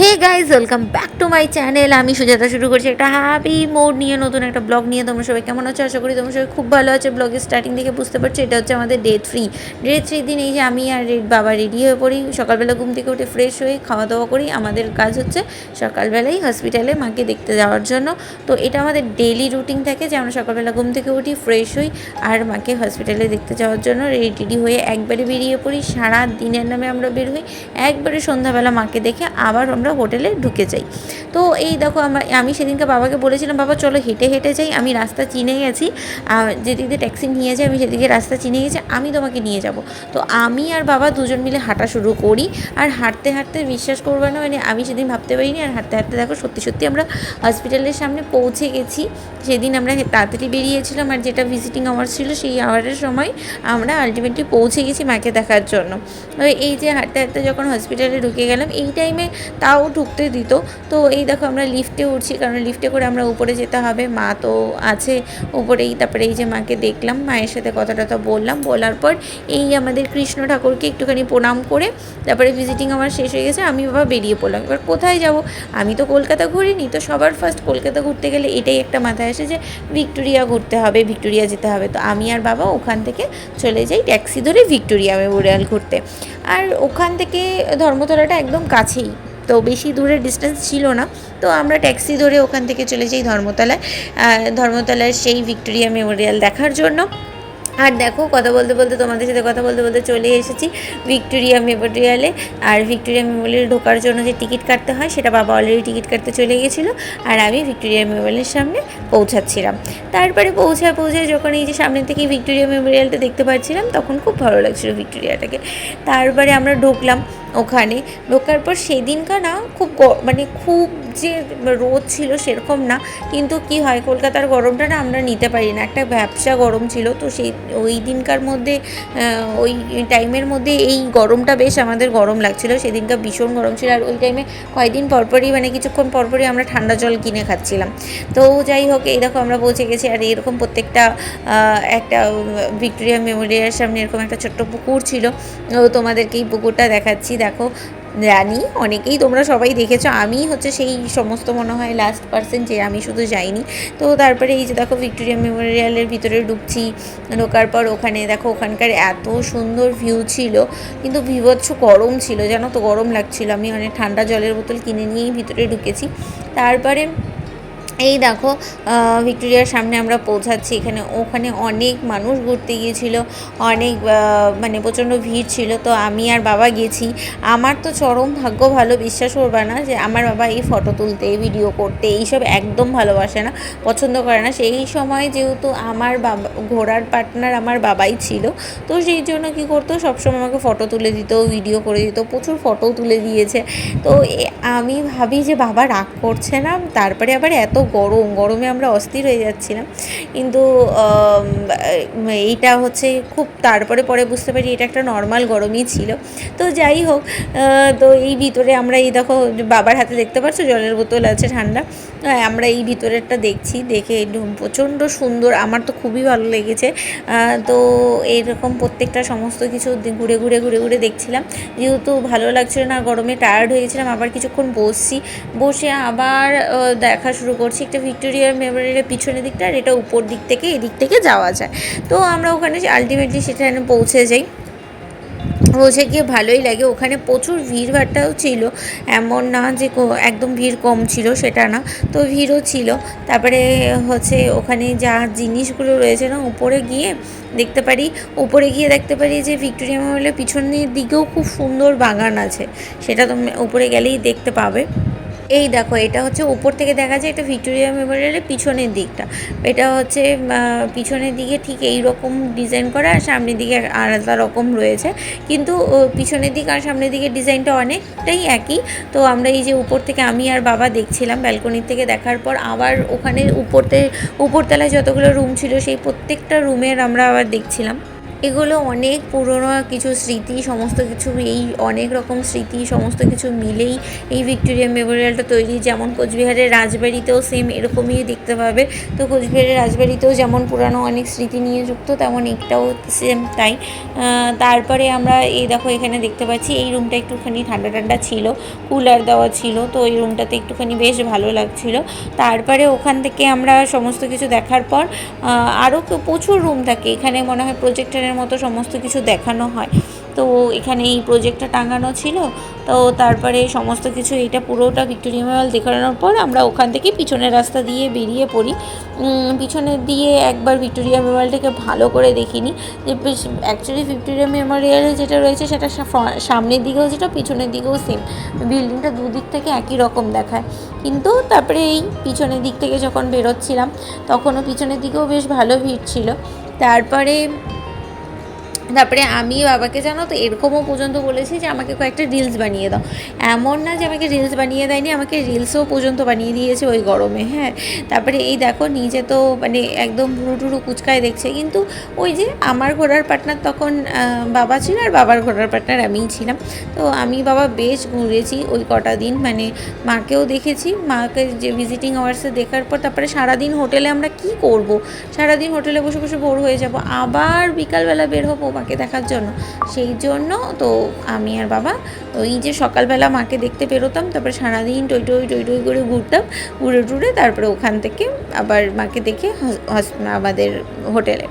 Hey guys welcome back to my channel আমি সুজাতা শুরু করছি একটা হ্যাপি মোড নিয়ে, নতুন একটা ব্লগ নিয়ে। তোমরা সবাই কেমন আছো? আশা করি তোমরা সবাই খুব ভালো আছে। ব্লগের স্টার্টিং থেকে বুঝতে পারছ, এটা হচ্ছে আমাদের ডে থ্রি ডে থ্রি দিন এই যে আমি আর রেড বাবা রেডি হয়ে পড়ি। সকালবেলা ঘুম থেকে উঠে ফ্রেশ হয়ে খাওয়া দাওয়া করি। আমাদের কাজ হচ্ছে সকালবেলাই হসপিটালে মাকে দেখতে যাওয়ার জন্য। তো এটা আমাদের ডেলি রুটিন থাকে যে আমরা সকালবেলা ঘুম থেকে উঠি ফ্রেশ হই আর মাকে হসপিটালে দেখতে যাওয়ার জন্য রেডি টেডি হয়ে একবারে বেরিয়ে পড়ি। সারা দিনের নামে আমরা বের হই। একবারে সন্ধ্যাবেলা মাকে দেখে আবার আমরা হোটেলে ঢুকে যাই। তো এই দেখো আমার, আমি সেদিনকে বাবাকে বলেছিলাম, বাবা, চলো হেঁটে হেঁটে যাই, আমি রাস্তা চিনে গেছি। যেদিকে ট্যাক্সি নিয়ে যাই, আমি সেদিকে রাস্তা চিনে গেছি, আমি তোমাকে নিয়ে যাব। তো আমি আর বাবা দুজন মিলে হাঁটা শুরু করি। আর হাঁটতে হাঁটতে বিশ্বাস করবে না মানে আমি সেদিন ভাবতে পারিনি। আর হাঁটতে হাঁটতে দেখো সত্যি সত্যি আমরা হসপিটালের সামনে পৌঁছে গেছি। সেদিন আমরা তাড়াতাড়ি বেরিয়েছিলাম। আর যেটা ভিজিটিং আওয়ার ছিল, সেই আওয়ারের সময় আমরা আলটিমেটলি পৌঁছে গেছি মাকে দেখার জন্য। এই যে হাঁটতে হাঁটতে যখন হসপিটালে ঢুকে গেলাম, এই টাইমে তাও ঢুকতে দিত। তো এই দেখো আমরা লিফটে উঠছি, কারণ লিফটে করে আমরা উপরে যেতে হবে। মা তো আছে উপরেই, তারপরে এই যে মাকে দেখলাম, মায়ের সাথে কথা টথা বললাম। বলার পর এই আমাদের কৃষ্ণ ঠাকুরকে একটুখানি প্রণাম করে, তারপরে ভিজিটিং আমার শেষ হয়ে গেছে, আমি বাবা বেরিয়ে পড়লাম। এবার কোথায় যাব? আমি তো কলকাতা ঘুরিনি, তো সবার ফার্স্ট কলকাতা ঘুরতে গেলে এটাই একটা মাথায় আসে যে ভিক্টোরিয়া ঘুরতে হবে, ভিক্টোরিয়া যেতে হবে। তো আমি আর বাবা ওখান থেকে চলে যাই ট্যাক্সি ধরে ভিক্টোরিয়া মেমোরিয়াল ঘুরতে। আর ওখান থেকে ধর্মতলাটা একদম কাছেই তো বেশি দূরে ডিস্টেন্স ছিল না। তো আমরা ট্যাক্সি ধরে ওখান থেকে চলে যাই ধর্মতলায়। ধর্মতলায় সেই ভিক্টোরিয়া মেমোরিয়াল দেখার জন্য। আর দেখো, কথা বলতে বলতে তোমাদের সাথে কথা বলতে বলতে চলে এসেছি ভিক্টোরিয়া মেমোরিয়ালে। আর ভিক্টোরিয়া মেমোরিয়াল ঢোকার জন্য যে টিকিট কাটতে হয়, সেটা বাবা অলরেডি টিকিট কাটতে চলে গেছিল। আর আমি ভিক্টোরিয়া মেমোরিয়ালের সামনে পৌঁছাচ্ছিলাম। তারপরে পৌঁছায় পৌঁছায় যখন এই যে সামনে থেকে ভিক্টোরিয়া মেমোরিয়ালটা দেখতে পাচ্ছিলাম, তখন খুব ভালো লাগছিল ভিক্টোরিয়াটাকে। তারপরে আমরা ঢুকলাম ওখানে। ঢোকার পর সেদিনকার না খুব মানে খুব যে রোদ ছিল সেরকম না। কিন্তু কি হয়, কলকাতার গরমটা না আমরা নিতে পারি না। একটা ব্যবসা গরম ছিল, তো সেই ওই দিনকার মধ্যে ওই টাইমের মধ্যে এই গরমটা বেশ আমাদের গরম লাগছিল। সেদিনকার ভীষণ গরম ছিল আর ওই টাইমে কয়েকদিন পরপরই মানে কিছুক্ষণ পরপরই আমরা ঠান্ডা জল কিনে খাচ্ছিলাম। তো যাই হোক, এই দেখো আমরা পৌঁছে গেছি আর এরকম প্রত্যেকটা একটা ভিক্টোরিয়া মেমোরিয়ালের সামনে এরকম একটা ছোট্ট পুকুর ছিল। তোমাদেরকে এই পুকুরটা দেখাচ্ছি। দেখো জানি অনেকেই তোমরা সবাই দেখেছ। আমি হচ্ছে সেই সমস্ত মনে হয় লাস্ট পার্সেন্ট যে আমি শুধু যাইনি। তো তারপরে এই যে দেখো ভিক্টোরিয়া মেমোরিয়ালের ভিতরে ঢুকছি। ঢোকার পর ওখানে দেখো ওখানকার এত সুন্দর ভিউ ছিল। কিন্তু বিভৎস গরম ছিল, জানো তো গরম লাগছিল। আমি অনেক ঠান্ডা জলের বোতল কিনে নিয়েই ভিতরে ঢুকেছি। তারপরে এই দেখো ভিক্টোরিয়ার সামনে আমরা পৌঁছাচ্ছি। এখানে ওখানে অনেক মানুষ ঘুরতে গিয়েছিল, অনেক মানে প্রচণ্ড ভিড় ছিল। তো আমি আর বাবা গেছি। আমার তো চরম ভাগ্য ভালো, বিশ্বাস করবে না যে আমার বাবা এই ফটো তুলতে ভিডিও করতে, এইসব একদম ভালোবাসে না, পছন্দ করে না। সেই সময় যেহেতু আমার বাবা, ঘোরার পার্টনার আমার বাবাই ছিল, তো সেই জন্য কী করতো, সবসময় আমাকে ফটো তুলে দিত ভিডিও করে দিত, প্রচুর ফটো তুলে দিয়েছে। তো আমি ভাবি যে বাবা রাগ করছে না, তারপরে আবার এত গরম, গরমে আমরা অস্থির হয়ে যাচ্ছিলাম। কিন্তু এইটা হচ্ছে খুব তারপরে পরে বুঝতে পারি এটা একটা নর্মাল গরমই ছিল। তো যাই হোক তো এই ভিতরে আমরা এই দেখো, বাবার হাতে দেখতে পাচ্ছ? জলের বোতল আছে ঠান্ডা। আমরা এই ভিতরেরটা দেখছি, দেখে প্রচণ্ড সুন্দর। আমার তো খুবই ভালো লেগেছে। তো এরকম প্রত্যেকটা সমস্ত কিছু ঘুরে ঘুরে ঘুরে ঘুরে দেখছিলাম। যেহেতু ভালো লাগছিল না, গরমে টায়ার্ড হয়ে গেছিলাম, আবার কিছুক্ষণ বসছি। বসে আবার দেখা শুরু করছি। একটা ভিক্টোরিয়ার মেমোরিয়ালের পিছনের দিকটা আর এটা উপর দিক থেকে এদিক থেকে যাওয়া যায়। তো আমরা ওখানে আলটিমেটলি সেখানে পৌঁছে যাই। পৌঁছে গিয়ে ভালোই লাগে। ওখানে প্রচুর ভিড়ভাট্টাও ছিল। এমন না যে একদম ভিড় কম ছিল, সেটা না। তো ভিড়ও ছিল। তারপরে হচ্ছে ওখানে যা জিনিসগুলো রয়েছে না, উপরে গিয়ে দেখতে পারি, উপরে গিয়ে দেখতে পারি যে ভিক্টোরিয়া মেমোরিয়ালের পিছনের দিকেও খুব সুন্দর বাগান আছে। সেটা তুমি উপরে গেলেই দেখতে পাবে। এই দেখো, এটা হচ্ছে উপর থেকে দেখা যায় এটা ভিক্টোরিয়া মেমোরিয়ালের পিছনের দিকটা। এটা হচ্ছে পিছনের দিকে ঠিক এই রকম ডিজাইন করা আর সামনের দিকে আলাদা রকম রয়েছে। কিন্তু পিছনের দিক আর সামনের দিকে ডিজাইনটা অনেকটাই একই। তো আমরা এই যে উপর থেকে আমি আর বাবা দেখছিলাম ব্যালকনির থেকে দেখার পর, আবার ওখানে উপরতে, উপরতলায় যতগুলো রুম ছিল, সেই প্রত্যেকটা রুমের আমরা আবার দেখছিলাম। এগুলো অনেক পুরনো কিছু স্মৃতি, সমস্ত কিছু এই অনেক রকম স্মৃতি, সমস্ত কিছু মিলেই এই ভিক্টোরিয়া মেমোরিয়ালটা তৈরি। যেমন কোচবিহারের রাজবাড়িতেও সেম এরকমই দেখতে পাবে। তো কোচবিহারের রাজবাড়িতেও যেমন পুরানো অনেক স্মৃতি নিয়ে যুক্ত, তেমন একটাও সেম তাই। তারপরে আমরা এই দেখো এখানে দেখতে পাচ্ছি, এই রুমটা একটুখানি ঠান্ডা ঠান্ডা ছিল কুলার দেওয়া ছিল, তো এই রুমটাতে একটুখানি বেশ ভালো লাগছিল। তারপরে ওখান থেকে আমরা সমস্ত কিছু দেখার পর আরও প্রচুর রুম থাকে। এখানে মনে হয় প্রজেক্টরের মতো সমস্ত কিছু দেখানো হয়। তো এখানে এই প্রজেক্টটা টাঙানো ছিল। তো তারপরে সমস্ত কিছু এটা পুরোটা ভিক্টোরিয়া মেমোরিয়াল দেখানোর পর আমরা ওখান থেকে পিছনের রাস্তা দিয়ে বেরিয়ে পড়ি। পিছনের দিয়ে একবার ভিক্টোরিয়া মেমোরিয়ালটাকে ভালো করে দেখিনি। যে অ্যাকচুয়ালি ভিক্টোরিয়া মেমোরিয়ালে যেটা রয়েছে সেটা সামনের দিকেও যেটা, পিছনের দিকেও সেম বিল্ডিংটা দুদিক থেকে একই রকম দেখায়। কিন্তু তারপরে এই পিছনের দিক থেকে যখন বেরোচ্ছিলাম, তখনও পিছনের দিকেও বেশ ভালো ভিড় ছিল। তারপরে তারপরে আমি বাবাকে জানো তো, এরকমও পর্যন্ত বলেছি যে আমাকে কয়েকটা রিলস বানিয়ে দাও। এমন না যে আমাকে রিলস বানিয়ে দেয়নি, আমাকে রিলসও পর্যন্ত বানিয়ে দিয়েছে ওই গরমে হ্যাঁ। তারপরে এই দেখো, নিজে তো মানে একদম পুরো টুরু কুচকায় দেখছে, কিন্তু ওই যে আমার ঘোরার পার্টনার তখন বাবা ছিল আর বাবার ঘোরার পার্টনার আমিই ছিলাম। তো আমি বাবা বেশ ঘুরেছি ওই কটা দিন মানে মাকেও দেখেছি, মাকে যে ভিজিটিং আওয়ার্সে দেখার পর তারপরে সারাদিন হোটেলে আমরা কি করব? সারাদিন হোটেলে বসে বসে বোর হয়ে যাব। আবার বিকালবেলা বের হব মাকে দেখার জন্য। সেই জন্য তো আমি আর বাবা ওই যে সকালবেলা মাকে দেখতে বেরোতাম, তারপরে সারাদিন টই টই টই টই করে ঘুরতাম, ঘুরে টুরে তারপরে ওখান থেকে আবার মাকে দেখে আমাদের হোটেলে।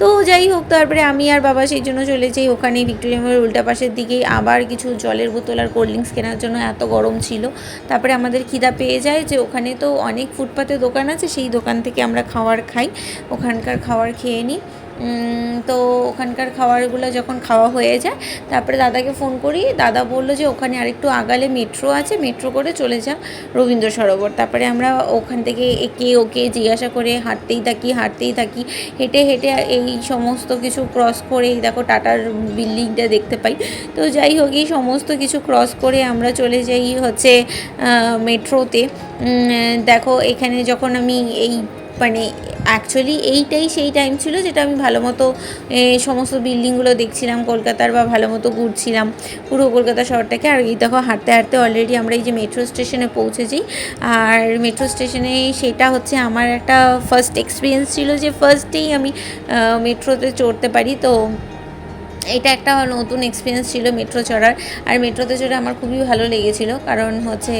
তো যাই হোক, তারপরে আমি আর বাবা সেই জন্য চলে যাই। ওখানে ভিক্টোরিয়া মেমোরিয়াল উল্টা পাশের দিকেই আবার কিছু জলের বোতল আর কোল্ড ড্রিঙ্কস কেনার জন্য এত গরম ছিল। তারপরে আমাদের খিদা পেয়ে যায় যে ওখানে তো অনেক ফুটপাতে দোকান আছে, সেই দোকান থেকে আমরা খাবার খাই। ওখানকার খাবার খেয়ে নিই। তো ওখানকার খাবারগুলো যখন খাওয়া হয়ে যায়, তারপরে দাদাকে ফোন করি। দাদা বলল যে, ওখানে আরেকটু আগালে মেট্রো আছে মেট্রো করে চলে যা রবীন্দ্র সরোবর। তারপরে আমরা ওখান থেকে একে ওকে জিজ্ঞাসা করে, হাঁটতেই থাকি হাঁটতেই থাকি। হেঁটে হেঁটে এই সমস্ত কিছু ক্রস করে দেখো টাটার বিল্ডিংটা দেখতে পাই। তো যাই হোক, এই সমস্ত কিছু ক্রস করে আমরা চলে যাই হচ্ছে মেট্রোতে দেখো এখানে যখন আমি এই মানে অ্যাকচুয়ালি এইটাই সেই টাইম ছিল যেটা আমি ভালো মতো সমস্ত বিল্ডিংগুলো দেখছিলাম, কলকাতার বা ভালো মতো ঘুরছিলাম, পুরো কলকাতা শহরটাকে। আর এই দেখো, হাঁটতে হাঁটতে অলরেডি আমরা এই যে মেট্রো স্টেশনে পৌঁছেছি। আর মেট্রো স্টেশনে সেটা হচ্ছে আমার একটা ফার্স্ট এক্সপিরিয়েন্স ছিল যে ফার্স্টেই আমি মেট্রোতে চড়তে পারি। তো এটা একটা নতুন এক্সপিরিয়েন্স ছিল মেট্রো চড়ার। আর মেট্রোতে চড়ে আমার খুবই ভালো লেগেছিল, কারণ হচ্ছে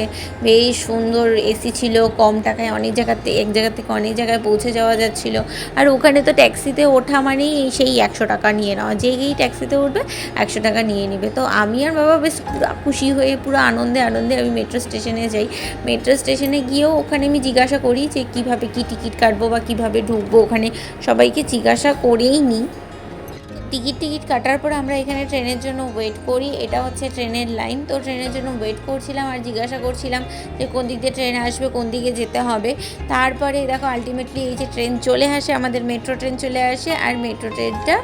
বেশ সুন্দর এসি ছিল, কম টাকায় অনেক জায়গাতে, এক জায়গা থেকে অনেক জায়গায় পৌঁছে যাওয়া যাচ্ছিল। আর ওখানে তো ট্যাক্সিতে ওঠা মানেই সেই একশো টাকা নিয়ে নেওয়া যেই ট্যাক্সিতে উঠবে একশো টাকা নিয়ে নেবে। তো আমি আর বাবা বেশ খুশি হয়ে, পুরো আনন্দে আনন্দে আমি মেট্রো স্টেশনে যাই। মেট্রো স্টেশনে গিয়েও ওখানে আমি জিজ্ঞাসা করি যে কীভাবে কী টিকিট কাটবো বা কীভাবে ঢুকবো ওখানে। সবাইকে জিজ্ঞাসা করেই নিই। টিকিট টিকিট কাটার পর আমরা এখানে ট্রেনের জন্য ওয়েট করি। এটা হচ্ছে ট্রেনের লাইন তো ট্রেনের জন্য ওয়েট করছিলাম আর জিজ্ঞাসা করছিলাম যে কোন দিক দিয়ে ট্রেন আসবে, কোন দিকে যেতে হবে। তারপরে দেখো আলটিমেটলি এই যে ট্রেন চলে আসে, আমাদের মেট্রো ট্রেন চলে আসে আর মেট্রো ট্রেনটা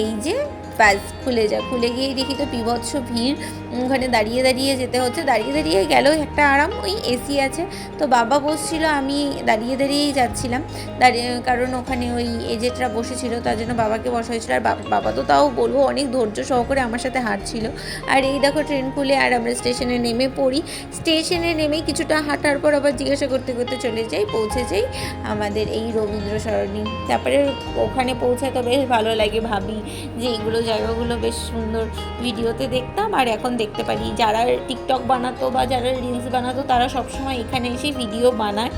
এই যে ব্যাস খুলে যায়। খুলে গিয়ে দেখি তো বিভৎস ভিড়। ওখানে দাঁড়িয়ে দাঁড়িয়ে যেতে হচ্ছে। দাঁড়িয়ে দাঁড়িয়ে গেলেও একটা আরাম, ওই এসি আছে। তো বাবা বসছিল, আমি দাঁড়িয়ে দাঁড়িয়েই যাচ্ছিলাম। দাঁড়িয়ে, কারণ ওখানে ওই এজেটরা বসেছিল, তার জন্য বাবাকে বসা হয়েছিল আর বাবা তো তাও বলব, অনেক ধৈর্য সহকারে আমার সাথে হাঁটছিল। আর এই দেখো ট্রেন খুলে আর আমরা স্টেশনে নেমে পড়ি। স্টেশনে নেমে কিছুটা হাঁটার পর আবার জিজ্ঞাসা করতে করতে চলে যাই, পৌঁছে যাই আমাদের এই রবীন্দ্র সরণি। তারপরে ওখানে পৌঁছায় তো বেশ ভালো লাগে ভাবি যে এইগুলো জায়গাগুলো বেশ সুন্দর। ভিডিওতে দেখতাম, আর এখন দেখতে পারি। যারা টিকটক বানাতো বা যারা রিলস বানাতো, তারা সবসময় এখানে এসে ভিডিও বানায়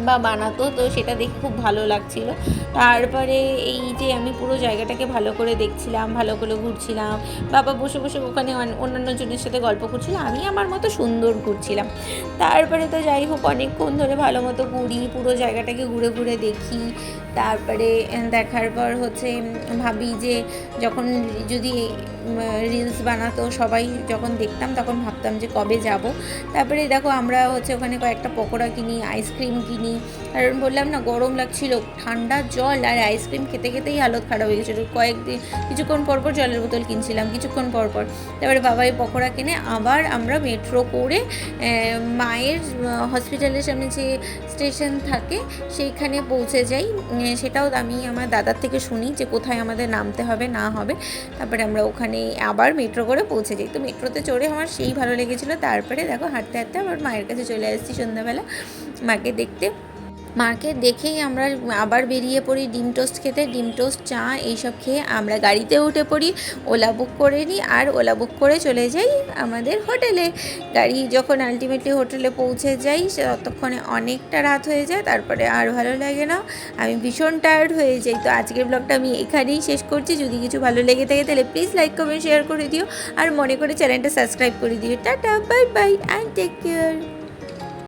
বা বানাতো। তো সেটা দেখে খুব ভালো লাগছিল। তারপরে এই যে আমি পুরো জায়গাটাকে ভালো করে দেখছিলাম, ভালো করে ঘুরছিলাম, বাবা বসে বসে ওখানে অন- অন্যান্য জনের সাথে গল্প করছিলাম আমি আমার মতো সুন্দর ঘুরছিলাম। তারপরে তো যাই হোক, অনেকক্ষণ ধরে ভালো মতো ঘুরি, পুরো জায়গাটাকে ঘুরে ঘুরে দেখি। তারপরে দেখার পর হচ্ছে ভাবি যে যখন যদি রিলস বানাতো, সবাই যখন দেখতাম তখন ভাবতাম যে কবে যাব। তারপরে দেখো আমরা হচ্ছে ওখানে কয়েকটা পকোড়া কিনি আইসক্রিম কিনি। কারণ বললাম না, গরম লাগছিল, ঠান্ডা জল আর আইসক্রিম খেতে খেতেই হালত খারাপ হয়ে গেছিল। কয়েকদিন, কিছুক্ষণ পর পর জলের বোতল কিনছিলাম, কিছুক্ষণ পর পর। তারপরে বাবাই পকোড়া কিনে আবার আমরা মেট্রো করে মায়ের হসপিটালের সামনে যে স্টেশন থাকে, সেইখানে পৌঁছে যাই। সেটাও আমি আমার দাদার থেকে শুনি যে কোথায় আমাদের নামতে হবে, না হবে। তারপরে আমরা ওখানে আবার মেট্রো করে পৌঁছে যাই। তো মেট্রোতে চড়ে আমার সেই ভালো লেগেছিলো। তারপরে দেখো হাঁটতে হাঁটতে আবার মায়ের কাছে চলে আসছি সন্ধ্যাবেলা। মাকে দেখতে মাকে দেখেই আমরা আবার বেরিয়ে পড়ি, ডিম টোস্ট খেতে। ডিম টোস্ট, চা এইসব খেয়ে আমরা গাড়িতে উঠে পড়ি, ওলা বুক করে নিই আর ওলা বুক করে চলে যাই আমাদের হোটেলে। গাড়ি যখন আলটিমেটলি হোটেলে পৌঁছে যাই, ততক্ষণে অনেকটা রাত হয়ে যায়, তারপরে আর ভালো লাগে না। আমি ভীষণ টায়ার্ড হয়ে যাই। তো আজকের ব্লগটা আমি এখানেই শেষ করছি। যদি কিছু ভালো লেগে থাকে তাহলে প্লিজ লাইক কমেন্ট শেয়ার করে দিও। আর মনে করে চ্যানেলটা সাবস্ক্রাইব করে দিও। Tata bye bye and take care